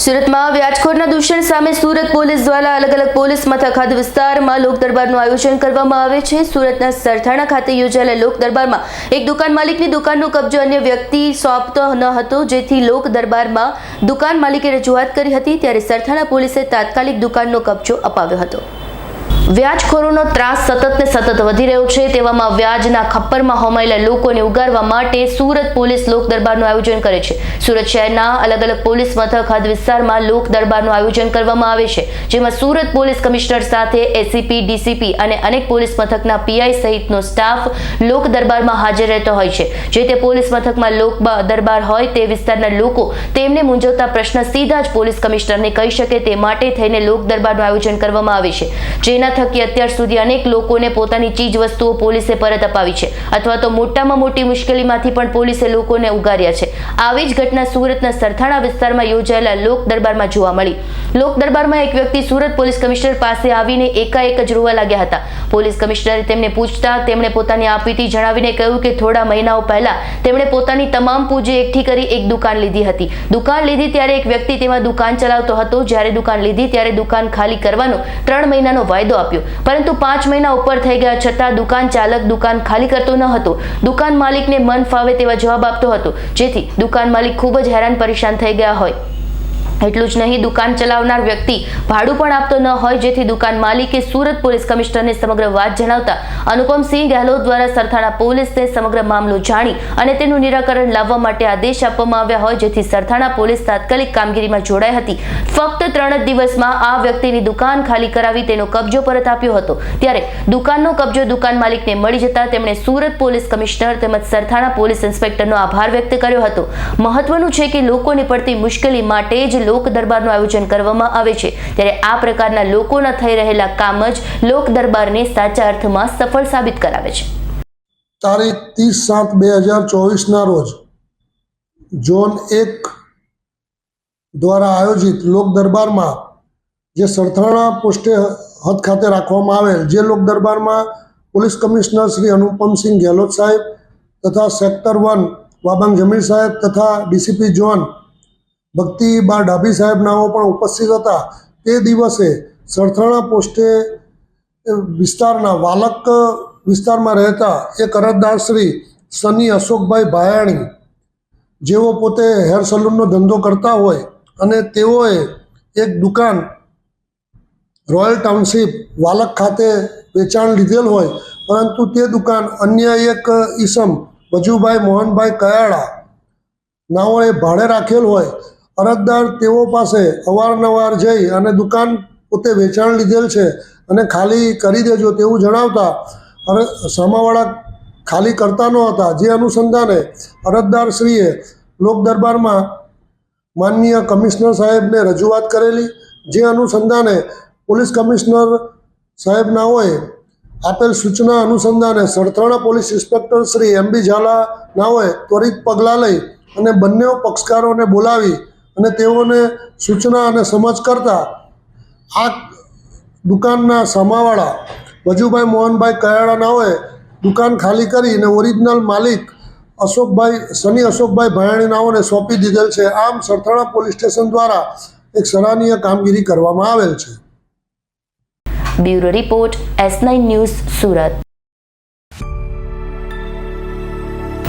સુરતમાં વ્યાજખોરના દૂષણ સામે સુરત પોલીસ દ્વારા અલગ અલગ પોલીસ મથક હદ વિસ્તારમાં લોક દરબારનું આયોજન કરવામાં આવે છે. સુરતના સરથાણા ખાતે યોજાયેલા લોક દરબારમાં એક દુકાન માલિકની દુકાનનો કબજો અન્ય વ્યક્તિ સોંપતો ન હતો. જેથી લોક દરબારમાં દુકાન માલિકે રજૂઆત કરી હતી, ત્યારે સરથાણા પોલીસે તાત્કાલિક દુકાનનો કબજો અપાવ્યો હતો. વ્યાજખોરોનો ત્રાસ સતત ને સતત વધી રહ્યો છે. તેવામાં વ્યાજના ખપ્પરમાં હોમાયેલા લોકોને ઉગારવા માટે સુરત પોલીસ લોક દરબારનું આયોજન કરે છે. સુરત શહેરના અલગ અલગ પોલીસ મથક હદ વિસ્તારમાં લોક દરબારનું આયોજન કરવામાં આવે છે. જેમાં સુરત પોલીસ કમિશનર સાથે એસીપી, ડીસીપી અને અનેક પોલીસ મથકના પીઆઈ સહિતનો સ્ટાફ લોક દરબારમાં હાજર રહેતો હોય છે. જે તે પોલીસ મથકમાં લોક દરબાર હોય તે વિસ્તારના લોકો તેમને મૂંઝવતા પ્રશ્ન સીધા જ પોલીસ કમિશનરને કહી શકે તે માટે થઈને લોક દરબારનું આયોજન કરવામાં આવે છે. જેના થકી અત્યાર સુધી અનેક લોકોને પોતાની ચીજ વસ્તુઓ પોલીસે પરત અપાવી છે. અથવા તો મોટામાં મોટી મુશ્કેલીમાંથી પણ પોલીસે લોકોને ઉગાર્યા છે. આવી જ ઘટના સુરતના સરથાણા વિસ્તારમાં યોજાયેલા લોક દરબારમાં જોવા મળી. લોક દરબારમાં એક વ્યક્તિ સુરત પોલીસ કમિશનર પાસે આવીને એકાએક જ રોવા લાગ્યા હતા. પોલીસ કમિશનરે તેમને પૂછતા તેમણે પોતાની આપવીતી જણાવીને કહ્યું કે થોડા મહિનાઓ પહેલા તેમણે પોતાની તમામ પૂંજી એકઠી કરી એક દુકાન લીધી હતી. દુકાન લીધી ત્યારે એક વ્યક્તિ તેમાં દુકાન ચલાવતો હતો. જ્યારે દુકાન લીધી ત્યારે દુકાન ખાલી કરવાનો ત્રણ મહિનાનો વાયદો આપ્યો. પરંતુ પાંચ મહિના ઉપર થઈ ગયા છતાં દુકાન ચાલક દુકાન ખાલી કરતો ન હતો. દુકાન માલિકને મન ફાવે તેવા જવાબ આપતો હતો. જેથી દુકાન માલિક ખૂબ જ હેરાન પરેશાન થઈ ગયા હોય. એટલું જ નહીં, દુકાન ચલાવનાર વ્યક્તિ ભાડું પણ આપતો ન હોય, જેથી દુકાન માલિકે સુરત પોલીસ કમિશનરને સમગ્ર વાત જણાવતા અનુપમસિંહ ગેહલોત દ્વારા સરથાણા પોલીસને સમગ્ર મામલો જાણી અને તેનું નિરાકરણ લાવવા માટે આદેશ આપવામાં આવ્યા હોય, જેથી સરથાણા પોલીસ તાત્કાલિક કામગીરીમાં જોડાઈ હતી. ફક્ત ત્રણ જ દિવસમાં આ વ્યક્તિની દુકાન ખાલી કરાવી તેનો કબજો પરત આપ્યો હતો. ત્યારે દુકાનનો કબજો દુકાન માલિકને મળી જતા તેમણે સુરત પોલીસ કમિશનર તેમજ સરથાણા પોલીસ ઇન્સ્પેક્ટરનો આભાર વ્યક્ત કર્યો હતો. મહત્વનું છે કે લોકોને પડતી મુશ્કેલી માટે જ લોક દરબારનું આયોજન કરવામાં આવે છે. ત્યારે આ પ્રકારના લોકોના થઈ રહેલા કામ જ લોક દરબારને સાચા અર્થમાં સફળ સાબિત કરાવે છે. તારીખ ત્રીસ સાત બે હજાર ચોવીસના રોજ ઝોન એક દ્વારા આયોજિત લોક દરબારમાં જે સરથાણા પોસ્ટે હદ ખાતે રાખવામાં આવેલ જે લોક દરબારમાં પોલીસ કમિશનર શ્રી અનુપમસિંહ ગેહલોત સાહેબ તથા સેક્ટર વન વાબાંગ જમીર સાહેબ તથા ડીસીપી ઝોન ભક્તિબા ડાભી સાહેબ નાઓ પણ ઉપસ્થિત હતા. તે દિવસે સરથાણા પોસ્ટે વિસ્તારના વાલક વિસ્તારમાં રહેતા એક અરજદાર શ્રી સની અશોકભાઈ ભાયાણી, જેઓ પોતે હેર સલૂનનો ધંધો કરતા હોય અને તેઓએ એક દુકાન રોયલ ટાઉનશીપ વાલક ખાતે વેચાણ લીધેલ હોય, પરંતુ તે દુકાન અન્ય એક ઈસમ વજુભાઈ મોહનભાઈ કયાળા નાઓએ ભાડે રાખેલ હોય. અરજદાર તેઓ પાસે અવારનવાર જઈ અને દુકાન પોતે વેચાણ લીધેલ છે અને ખાલી કરી દેજો તેવું જણાવતા અરે સામાવાળા ખાલી કરતા ન હતા. જે અનુસંધાને અરજદારશ્રીએ લોક દરબારમાં માનનીય કમિશનર સાહેબને રજૂઆત કરેલી. જે અનુસંધાને પોલીસ કમિશનર સાહેબનાઓએ આપેલ સૂચના અનુસંધાને Sarthana police inspector Shri M B ઝાલાના હોય, ત્વરિત પગલાં લઈ અને બંને પક્ષકારોને બોલાવી અને તેઓને સૂચના અને સમજ કરતા આ દુકાનના સામાવાળા વજુભાઈ મોહનભાઈ કયાળા નાઓએ દુકાન ખાલી કરીને ઓરિજિનલ માલિક અશોકભાઈ, સની અશોકભાઈ ભાયાણી નાઓને સોંપી દીધેલ છે. આમ સરથાણા પોલીસ સ્ટેશન દ્વારા એક સરાહનીય કામગીરી કરવામાં આવેલ છે. Bureau report S nine news Surat.